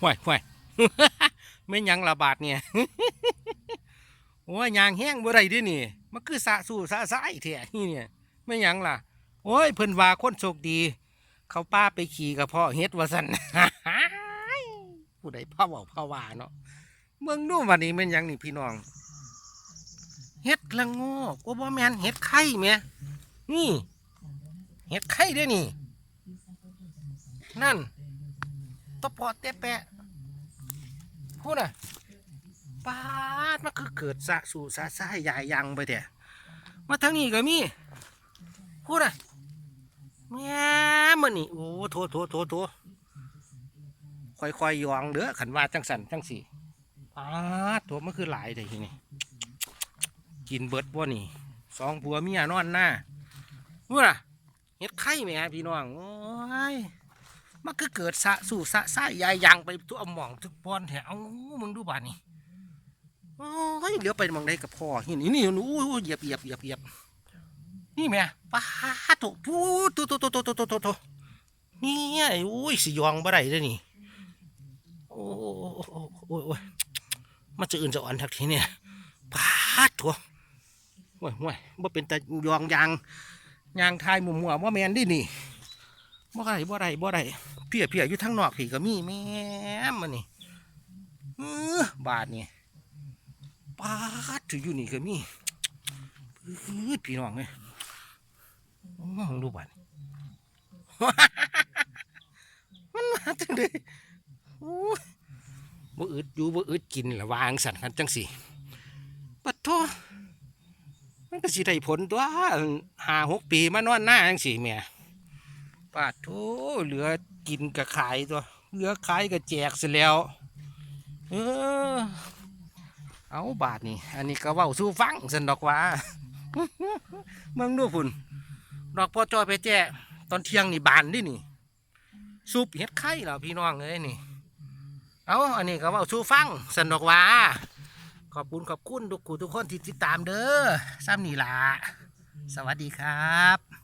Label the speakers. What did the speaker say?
Speaker 1: ห่วยห่วยไม่ยังระบาดเนี่ยโอ้ยยางแห้งบ่ได้ดินี่มันคือสะสู่สะสายแท้นี่เนี่ยไม่ยังล่ะ โอ้ยเพิ่นว่าคนโชคดี เขาป้าไปขี่กับพ่อเฮ็ดว่าซั่นผู้ใดพ่อเว้าพ่อว่าเนาะเมืองดูวันนี้แม่นยังนี่พี่น้องเฮ็ดละโงกว่าบ่แม่นเฮ็ดไข่แหม่นี่เฮ็ดไข่ด้อนี่ นั่น ตะปอดเตะแปะพูดน่ะปาดมันคือเกิดสะสู่สะสายยายยังไปเถอะมาทางนี้ก็มีพูดน่ะแม่มันนี่โอ้โถโถโถโถค่อยๆยองเด้อขันว่าจังสันจังสี่ปาดตัวมันคือหลายเลยทีนี่กินเบิดบ่นี่สองผัวเมียนอนหน้าพูดน่ะเฮ็ดไข่ไหมฮะพี่น้องโอ้ย มันก็เกิดสะสู่สะสายยายยางไปตัวหมองทุกปอนแถวเอามึงดูบ้านนี่โอ้ยเดี๋ยวไปมองได้กับพ่อเห็นนี่นี่นู้เหยียบเหยียบเหยียบเหยียบนี่แม่ปาโตพูโตโตโตโตโตโตโตนี่ไอ้โอ้ยสิยองบ่ได้เลยนี่โอ้โอ้ยมันจะอื่นจะอ่อนทักทีเนี่ยป้าถัวห่วยห่วยว่าเป็นแต่ยองยางยางทายหมุมหัวว่าแมนดินี่ บ่ได้บ่ได้บ่ได้เพียเพียอยู่ทางนอกพี่ก็มีแม่มมันนี่เออบาทนี่ปาดถืออยู่นี่ก็มีพี่น้องเลยมองดูบาทนี่มันมาจังเลยโอ้บ่อึดอยู่บ่อึดกินละวางสันกันจังสิปัดโทมันก็สิได้ผลตัวห้าหกปีมานอนหน้าจังสี่เมีย ปาดโถเหลือกินกับขายตัวเหลือขายกับแจกเสร็จแล้ว เออ เอาบาทนี่ อันนี้ก็เว้าสู้ฟังสันดอกว่าเมืองดูพุ่นดอกพอจอยไปแจกตอนเที่ยงนี่บานดินี่ซุปเห็ดไข่เหรอพี่น้องเลยนี่ เอาอันนี้ก็เว้าสู้ฟังสันดอกว่าขอบคุณขอบคุณทุกคนทุกคนที่ติดตามเด้อซ้ำนี่ละสวัสดีครับ